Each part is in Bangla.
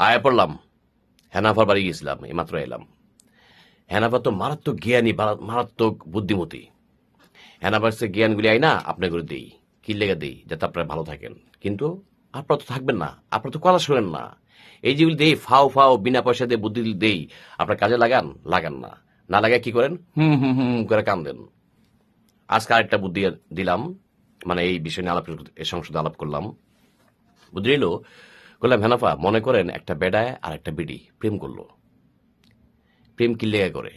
আয়া পড়লাম হেনাফার বাড়ি গিয়েছিলাম এইমাত্র এলাম। হেনাফা তো মারাত্মক জ্ঞানী মারাত্মক বুদ্ধিমতী। হেনাফার সে জ্ঞানগুলি আই না আপনাকে দিই, কি লেগে দিই, যাতে আপনারা ভালো থাকেন। কিন্তু আপনারা তো থাকবেন না, আপনারা তো কথা শোনেন না। এই যেগুলি দেই, ফাও ফাও, বিনা পয়সা দিয়ে বুদ্ধি দেই, আপনার কাজে লাগান লাগান না। না লাগায় কি করেন? হুম হুম হুম করে কান দেন আজকে আরেকটা বুদ্ধি দিলাম মানে এই বিষয় নিয়ে আলাপ সংসদে আলাপ করলাম। বুদ্ধি এলো বললাম হেনাফা মনে করেন একটা বেডায় আর একটা বিডি, প্রেম করল। প্রেম কি লেগে করে?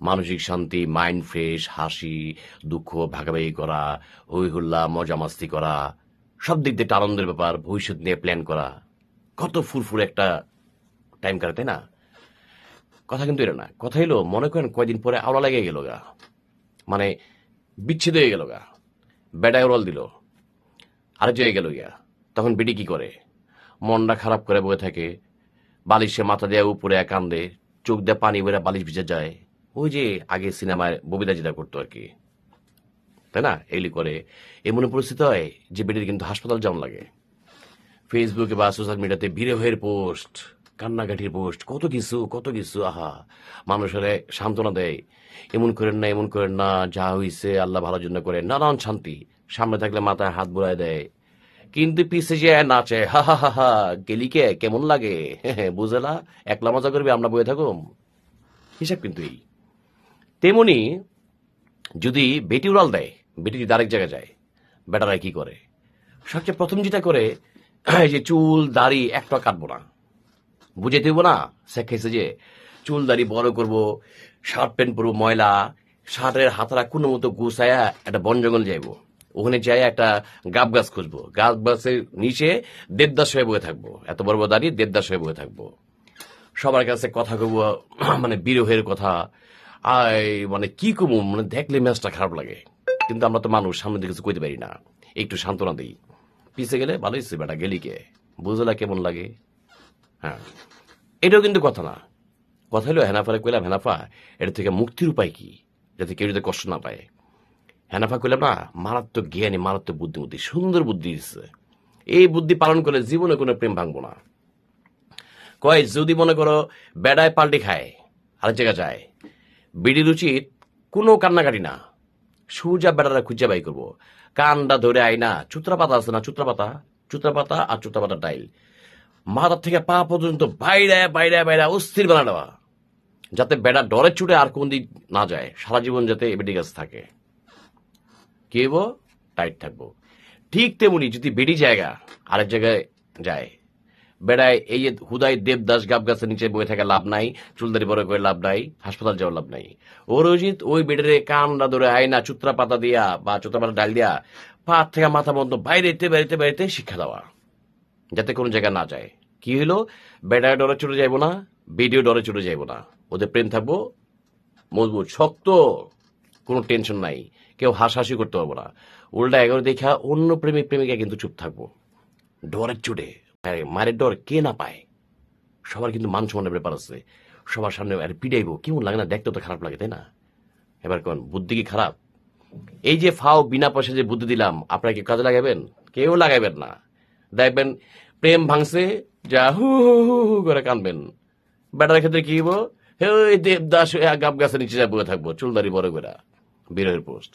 মানসিক শান্তি, মাইন্ড ফ্রেশ, হাসি, দুঃখ ভাগাভাগি করা, হই হুল্লা, মজা মাস্তি করা, সব দিক দিয়ে আনন্দের ব্যাপার, ভবিষ্যৎ নিয়ে প্ল্যান করা। কত ফুরফুর একটা টাইম কাটে, তাই না? কথা কিন্তু এটা না। কথা হলো মনে করেন কয়দিন পরে আওড়া লেগে গেল গা। মানে বিচ্ছেদ হয়ে গেল গা। বেডায় ওরল দিল। আরেক জায়গায় গেল গিয়া। তখন বিডি কি করে? মনটা খারাপ করে বয়ে থাকে। বালিশে মাথা দেয়া উপরে কান্দে, চোখ দিয়ে পানি বেড়ে বালিশ ভিজে যায়। ওই যে আগে সিনেমায় ববিতা যেটা করতো আর কি। তাই না? এগুলি করে। এমন পরিস্থিতি হয় যে বেডির কিন্তু হাসপাতাল যাওয়া লাগে। ফেসবুকে বা সোশ্যাল মিডিয়াতে হয়ে পোস্ট, কান্নাকাটির পোস্ট, কত কিছু কত কিছু, আহা। মানুষের সান্ত্বনা দেয়। এমন করেন না, এমন করেন না, যা হইছে আল্লাহ ভালোর জন্য করে নানান শান্তি। সামনে থাকলে মাথায় হাত বুড়ায় দেয়। কিন্তু পিছে যে নাচে, হা হা হা হা গেলিকে কেমন লাগে? বুঝলা? একলা মজা করবি, আমরা বয়ে থাকুম। হিসাব কিন্তু এই। তেমনি যদি বেটি উড়াল দেয়, বেটি যদি আরেক জায়গায় যায় বেটারা কি করে? সবচেয়ে প্রথম যেটা করে যে চুল, দাড়ি, একটা কাটবো না। বুঝে দেবো না? সে খেয়েছে যে চুল, দাড়ি বড় করব, শার্ট, প্যান্ট পরবো, ময়লা, শার্টের হাতরা কোনো মতো গুছায়া একটা বন জঙ্গল যাইবো। ওখানে যাই একটা গাব গাছ খুঁজবো। গাছ গাছের নিচে দেবদাস হয়ে বয়ে থাকব। এত বড় বড় দাঁড়িয়ে দেবদাস হয়ে বয়ে থাকব। সবার কাছে কথা কব মানে বিরহের কথা। আই মানে কি কমু মানে দেখলে ম্যাচটা খারাপ লাগে। কিন্তু আমরা তো মানুষ সামনে দিকে কিছু কইতে পারি না। একটু সান্ত্বনা দিই। পিছে গেলে ভালোই হচ্ছে বেটা, গেলি কে? বুঝলা কেমন লাগে? হ্যাঁ। এটাও কিন্তু কথা না। কথা হলো হেনাফারে কইলাম, হেনাফা এটা থেকে মুক্তির উপায় কি? যাতে কেউ যাতে কষ্ট না পায়। হেনাফা কইলাম না মারাত্মক জ্ঞানী, মারাত্মক বুদ্ধিমতী, সুন্দর বুদ্ধি দিচ্ছে এই বুদ্ধি পালন করলে জীবনে কোনো প্রেম ভাঙবো না। কয়, যদি মনে করো বেড়ায় পাল্টি খায়, আরেক জায়গা যায় বিড়ির উচিত কোনো কান্নাকাটি না, সুজা বেড়ারা খুঁজে বাই করব। কানটা ধরে আই না, চুত্রা পাতা আছে না, চুত্রা পাতা? চুত্রা পাতা আর চুত্রা পাতা ডাইল। মাথার থেকে পা পর্যন্ত বাইরে বাইরে বাইরে, অস্থির বানা দেওয়া। যাতে বেড়া ডরে ছুটে আর কোন দিক না যায়, সারা জীবন যাতে এবিডি গাছ থাকে। কি টাইট থাকব। ঠিক তেমনি যদি বেডি জায়গা আরেক জায়গায় যায়, বেড়ায় এই যে হুদাই দেবদাস গাব গাছের নিচে বয়ে থাকা লাভ নাই, চুলদারি বড় করে লাভ নাই, হাসপাতাল যাওয়ার লাভ নাই। ওর উচিত ওই বেডের কামড়া ধরে আয়না, চুত্রা পাতা দিয়া বা চুত্রা পাতা ডাল দিয়া পা থেকে মাথা বন্ধ বাইরেতে বাইরেতে বাইরেতে শিক্ষা দেওয়া, যাতে কোনো জায়গায় না যায়। কি হইল? বেড়ায় ডরে চলে যাইবো না, বেডিও ডরে চলে যাইবো না। ওদের প্রেম থাকব, মজবুত, শক্ত। কোনো টেনশন নাই। কেউ হাসাহাসি করতে পারব না। উল্টা এগারো দেখা অন্য প্রেমিক, প্রেমিকা কিন্তু চুপ থাকব। ডরের চুটে। মায়ের ডর কে না পায়? সবার কিন্তু মান সম্মানের ব্যাপার আছে। সবার সামনে আরে পিটাইবো, কেমন লাগে না? দেখতে তো খারাপ লাগে, তাই না? এবার কোন, বুদ্ধি কি খারাপ? এই যে ফাও, বিনা পয়সা যে বুদ্ধি দিলাম, আপনারা কি কাজে লাগাবেন? কেউ লাগাবেন না। দেখবেন, প্রেম ভাঙছে, যা হু হু হু করে কানবেন। বেটার ক্ষেত্রে কি হইব? হে দেবদাস গাব গাছের নিচে বয়ে থাকব চুলদারি বড় করে বিরহের পোস্ট।